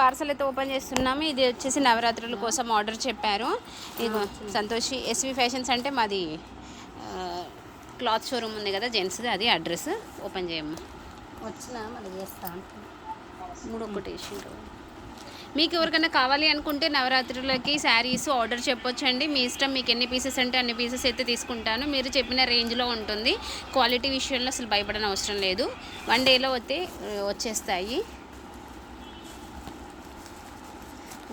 Parcel అయితే open చేస్తున్నాము. ఇది వచ్చేసి నవరాత్రుల కోసం ఆర్డర్ చెప్పారు. ఇది సంతోషి ఎస్వి ఫ్యాషన్స్ అంటే మాది క్లాత్ షోరూమ్ ఉంది కదా జెంట్స్ది అది అడ్రస్ ఓపెన్ చేయమ్మా. వచ్చినా మళ్ళీ చేస్తా మూడు ఒకటి వేసిండ్రు. మీకు ఎవరికైనా కావాలి అనుకుంటే నవరాత్రులకి శారీస్ ఆర్డర్ చెప్పొచ్చండి. మీ ఇష్టం మీకు ఎన్ని పీసెస్ అంటే అన్ని పీసెస్ అయితే తీసుకుంటాను. మీరు చెప్పిన రేంజ్లో ఉంటుంది. క్వాలిటీ విషయంలో అసలు భయపడని అవసరం లేదు. వన్ డేలో వస్తే ఆ, వచ్చేస్తాయి.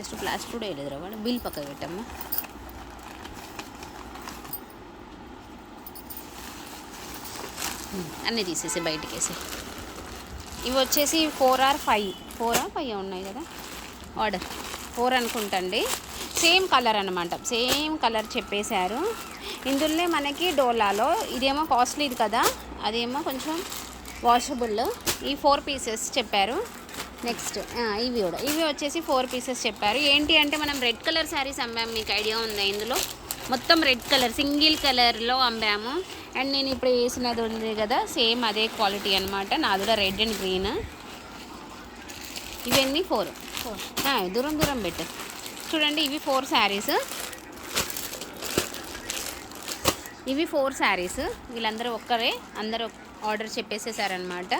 జస్ట్ ప్లాస్టిక్ కూడా వేయలేదు వాడు. బిల్ పక్కకు పెట్టమ్మా. అన్నీ తీసేసి బయటికి వేసి ఇవి వచ్చేసి four or five four or five ఉన్నాయి కదా? ఆర్డర్ ఫోర్ అనుకుంటండి. సేమ్ కలర్ అనమాట సేమ్ కలర్ చెప్పేశారు. ఇందులోనే మనకి డోలాలో ఇదేమో కాస్ట్లీది కదా? అదేమో కొంచెం వాషబుల్ ఈ ఫోర్ పీసెస్ చెప్పారు. నెక్స్ట్ ఇవి కూడా. ఇవి వచ్చేసి ఫోర్ పీసెస్ చెప్పారు. ఏంటి అంటే మనం రెడ్ కలర్ శారీస్ అమ్మాము మీకు ఐడియా ఉందా ఇందులో? మొత్తం రెడ్ కలర్ సింగిల్ కలర్లో అమ్మాము. అండ్ నేను ఇప్పుడు వేసినది ఉంది కదా సేమ్ అదే క్వాలిటీ అనమాట నాది కూడా రెడ్ అండ్ గ్రీన్. ఇవన్నీ ఫోర్. దూరం దూరం పెట్టు. చూడండి ఇవి ఫోర్ శారీస్. ఇవి ఫోర్ శారీస్. వీళ్ళందరూ ఒక్కరే అందరూ ఆర్డర్ చెప్పేసేసారనమాట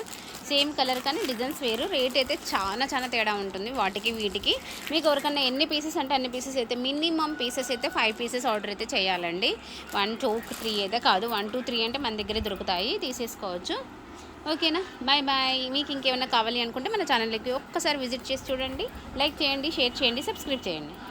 సేమ్ కలర్ కానీ డిజైన్స్ వేరు. రేట్ అయితే చాలా చాలా తేడా ఉంటుంది వాటికి వీటికి. మీకు ఎవరికన్నా ఎన్ని పీసెస్ అంటే అన్ని పీసెస్ అయితే మినిమం పీసెస్ అయితే ఫైవ్ పీసెస్ ఆర్డర్ అయితే చేయాలండి. వన్ టూ త్రీ అయితే కాదు. వన్ టూ త్రీ అంటే మన దగ్గరే దొరుకుతాయి. తీసేసుకోవచ్చు. ఓకేనా? బాయ్ బాయ్ మీకు ఇంకేమైనా కావాలి అనుకుంటే మన ఛానల్కి ఒక్కసారి విజిట్ చేసి చూడండి. లైక్ చేయండి షేర్ చేయండి సబ్స్క్రైబ్ చేయండి.